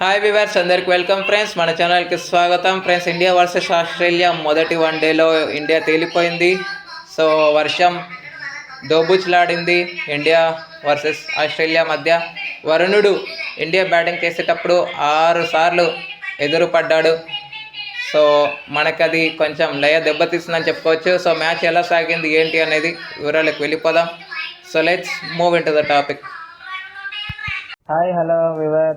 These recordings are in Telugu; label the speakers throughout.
Speaker 1: హాయ్ వివర్స్ అందరికి వెల్కమ్ ఫ్రెండ్స్ మన ఛానల్కి స్వాగతం. ఫ్రెండ్స్ ఇండియా వర్సెస్ ఆస్ట్రేలియా మొదటి వన్ డేలో ఇండియా తేలిపోయింది. సో వర్షం దోబుచ్లాడింది. ఇండియా వర్సెస్ ఆస్ట్రేలియా మధ్య వరుణుడు ఇండియా బ్యాటింగ్ చేసేటప్పుడు ఆరు సార్లు ఎదురు పడ్డాడు సో మనకి అది కొంచెం లయ దెబ్బతీస్తుందని చెప్పుకోవచ్చు. సో మ్యాచ్ ఎలా సాగింది ఏంటి అనేది వివరాలకు వెళ్ళిపోదాం. So let's move in to the topic
Speaker 2: hi hello viewer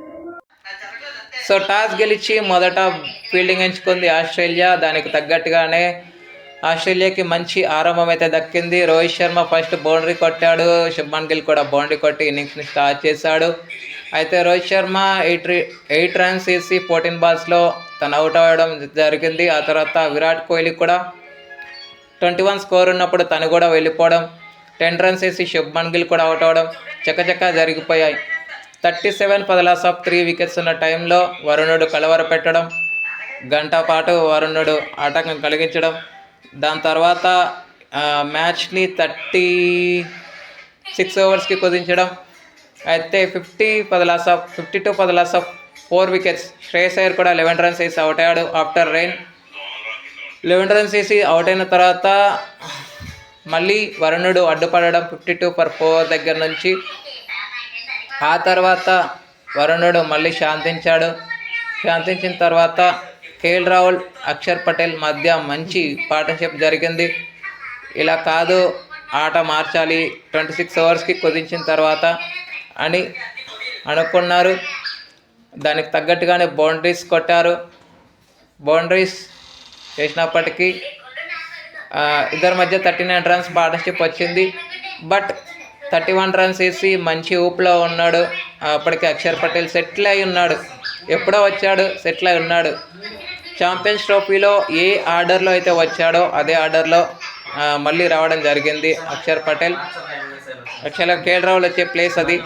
Speaker 1: so toss గెలిచి మొదట ఫీల్డింగ్ ఎంచుకుంది ఆస్ట్రేలియా. దానికి తగ్గట్టుగానే ఆస్ట్రేలియాకి మంచి ఆరంభం అయితే దక్కింది. రోహిత్ శర్మ ఫస్ట్ బౌండరీ కొట్టాడు. శుభ్మన్ గిల్ కూడా బౌండరీ కొట్టి ఇన్నింగ్స్ని స్టార్ట్ చేశాడు. అయితే Rohit Sharma eight eight runs వేసి ఫోర్టీన్ బాల్స్లో తను అవుట్ అవ్వడం జరిగింది. ఆ తర్వాత విరాట్ కోహ్లీ కూడా ట్వంటీ వన్ స్కోర్ ఉన్నప్పుడు తను కూడా వెళ్ళిపోవడం. టెన్ రన్స్ వేసి శుభ్మన్ గిల్ కూడా అవుట్ అవ్వడం చకచకా జరిగిపోయాయి. Thirty seven for the loss of three wickets ఉన్న టైంలో వరుణుడు కలవర పెట్టడం గంట పాటు వరుణుడు ఆటంకం కలిగించడం. దాని తర్వాత మ్యాచ్ని థర్టీ సిక్స్ ఓవర్స్కి కుదించడం. అయితే fifty for the loss of fifty two for the loss of four wickets Shreyas Iyer కూడా లెవెన్ రన్స్ వేసి అవుట్ అయ్యాడు ఆఫ్టర్ రెయిన్. లెవెన్ రన్స్ వేసి అవుట్ అయిన తర్వాత మళ్ళీ వరుణుడు అడ్డుపడడం ఫిఫ్టీ టూ పర్ ఫోర్ దగ్గర నుంచి ఆ తర్వాత వరుణుడు మళ్ళీ శాంతించాడు. శాంతించిన తర్వాత కేఎల్ రాహుల్ అక్షర్ పటేల్ మధ్య మంచి పార్ట్నర్షిప్ జరిగింది. ఇలా కాదు ఆట మార్చాలి. ట్వంటీ సిక్స్ అవర్స్కి కుదించిన తర్వాత అని అనుకున్నారు. దానికి తగ్గట్టుగానే బౌండరీస్ కొట్టారు. బౌండరీస్ చేసినప్పటికీ ఇద్దరి మధ్య థర్టీ నైన్ రన్స్ పార్ట్నర్షిప్ వచ్చింది. బట్ థర్టీ వన్ రన్స్ వేసి మంచి ఊపులో ఉన్నాడు. అప్పటికి అక్షర్ పటేల్ సెటిల్ అయి ఉన్నాడు. ఎప్పుడో వచ్చాడు సెటిల్ అయి ఉన్నాడు. ఛాంపియన్స్ ట్రోఫీలో ఏ ఆర్డర్లో అయితే వచ్చాడో అదే ఆర్డర్లో మళ్ళీ రావడం జరిగింది అక్షర్ పటేల్. యాక్చువల్గా కేఎల్ రాహుల్ వచ్చే ప్లేస్ అది.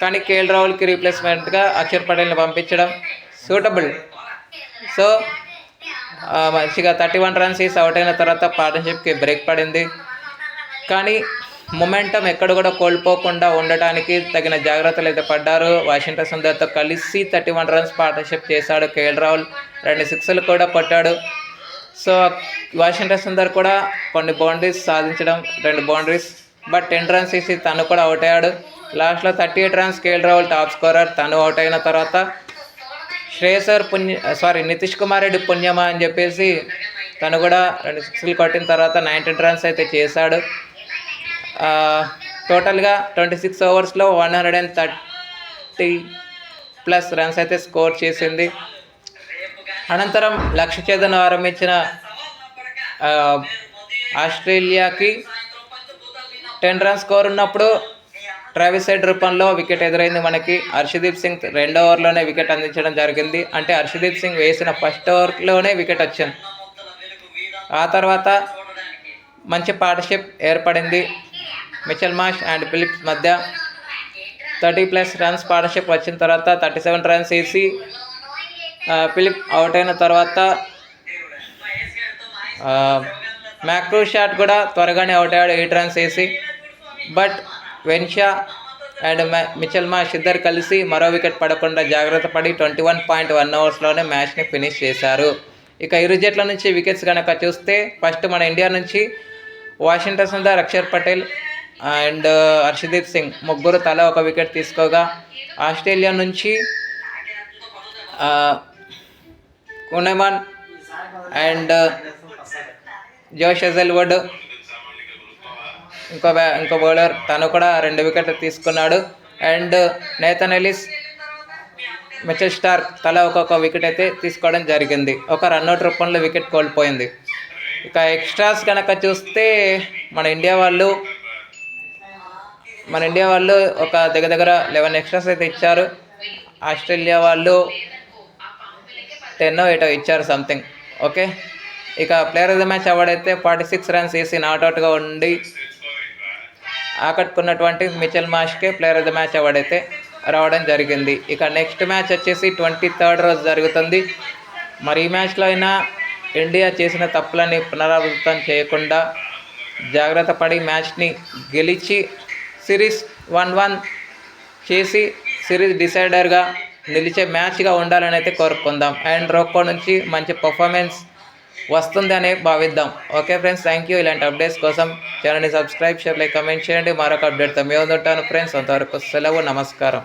Speaker 1: కానీ కేఎల్ రాహుల్కి రీప్లేస్మెంట్గా అక్షర్ పటేల్ని పంపించడం సూటబుల్ సో మంచిగా థర్టీ వన్ రన్స్ వేసి అవుట్ అయిన తర్వాత పార్ట్నర్షిప్కి బ్రేక్ పడింది. కానీ మొమెంటం ఎక్కడ కూడా కోల్పోకుండా ఉండటానికి తగిన జాగ్రత్తలు అయితే పడ్డారు. వాషింగ్టన్ సుందర్తో కలిసి థర్టీ వన్ రన్స్ పార్ట్నర్షిప్ చేశాడు కేఎల్ రాహుల్. రెండు సిక్స్లు కూడా కొట్టాడు. సో వాషింగ్టన్ సుందర్ కూడా కొన్ని బౌండరీస్ సాధించడం రెండు బౌండరీస్ బట్ టెన్ రన్స్ వేసి తను కూడా అవుట్ అయ్యాడు. లాస్ట్లో thirty eight runs KL Rahul top scorer. తను అవుట్ అయిన తర్వాత శ్రేయసర్ పుణ్య సారీ నితీష్ కుమార్ రెడ్డి పుణ్యమా అని చెప్పేసి తను కూడా రెండు సిక్స్లు కొట్టిన తర్వాత నైన్టీన్ రన్స్ అయితే చేశాడు. టోటల్గా twenty six ఓవర్స్లో one hundred and thirty plus runs అయితే స్కోర్ చేసింది. అనంతరం లక్ష్య ఛేదన ఆరంభించిన ఆస్ట్రేలియాకి టెన్ రన్స్ స్కోర్ ఉన్నప్పుడు ట్రావిస్ సైడ్ రూపంలో వికెట్ ఎదురైంది మనకి. హర్షదీప్ సింగ్ రెండో ఓవర్లోనే వికెట్ అందించడం జరిగింది. అంటే హర్షదీప్ సింగ్ వేసిన ఫస్ట్ ఓవర్లోనే వికెట్ వచ్చింది. ఆ తర్వాత మంచి పార్ట్నర్షిప్ ఏర్పడింది. మిచెల్ మాష్ అండ్ ఫిలిప్స్ మధ్య థర్టీ ప్లస్ రన్స్ పార్ట్నర్షిప్ వచ్చిన తర్వాత థర్టీ సెవెన్ రన్స్ వేసి ఫిలిప్ అవుట్ అయిన తర్వాత ఆ, మ్యాక్రూ షాట్ కూడా త్వరగానే అవుట్ అయ్యాడు ఎయిట్ రన్స్ వేసి. బట్ వెన్షా అండ్ మిచెల్ మాష్ ఇద్దరు కలిసి మరో వికెట్ పడకుండా జాగ్రత్త పడి ట్వంటీ వన్ పాయింట్ వన్ అవర్స్లోనే మ్యాచ్ని ఫినిష్ చేశారు. ఇక ఇరు జట్ల నుంచి వికెట్స్ కనుక చూస్తే ఫస్ట్ మన ఇండియా నుంచి Washington Sundar Axar Patel and uh, Harshdeep Singh ముగ్గురు తల ఒక వికెట్ తీసుకోగా ఆస్ట్రేలియా నుంచి uh, ఆ, Kuhnemann and uh, Josh Hazlewood. ఇంకో బ్యా ఇంకో బౌలర్ తను కూడా రెండు వికెట్లు తీసుకున్నాడు. And Nathan Ellis Mitchell Starc తల ఒక్కొక్క వికెట్ అయితే తీసుకోవడం జరిగింది. ఒక రన్అట్ రూపంలో వికెట్ కోల్పోయింది. ఇక ఎక్స్ట్రాస్ కనుక చూస్తే మన ఇండియా వాళ్ళు మన ఇండియా వాళ్ళు ఒక దగ్గర దగ్గర లెవెన్ ఎక్స్ట్రాస్ అయితే ఇచ్చారు. ఆస్ట్రేలియా వాళ్ళు టెన్ ఎయిటో ఇచ్చారు సంథింగ్ ఓకే ఇక ప్లేయర్ ఆఫ్ ద మ్యాచ్ అవార్డైతే అయితే ఫార్టీ సిక్స్ రన్స్ వేసి నాట్అవుట్గా ఉండి ఆకట్టుకున్నటువంటి Mitchell మాష్కే player of the match award అయితే రావడం జరిగింది. ఇక నెక్స్ట్ మ్యాచ్ వచ్చేసి ట్వంటీ థర్డ్ రోజు జరుగుతుంది. మరి ఈ మ్యాచ్లో అయినా ఇండియా చేసిన తప్పులని పునరావృతం చేయకుండా జాగ్రత్త పడి మ్యాచ్ని గెలిచి సిరీస్ వన్ వన్ చేసి సిరీస్ డిసైడర్గా నిలిచే మ్యాచ్గా ఉండాలని అయితే కోరుకుందాం. అండ్ రోకో నుంచి మంచి పర్ఫార్మెన్స్ వస్తుంది అని భావిద్దాం. Okay friends thank you. ఇలాంటి అప్డేట్స్ కోసం ఛానల్ని సబ్స్క్రైబ్ షేర్ లైక్ కమెంట్ చేయండి. మరొక అప్డేట్తో మేము ఉంటాను ఫ్రెండ్స్. అంతవరకు సెలవు నమస్కారం.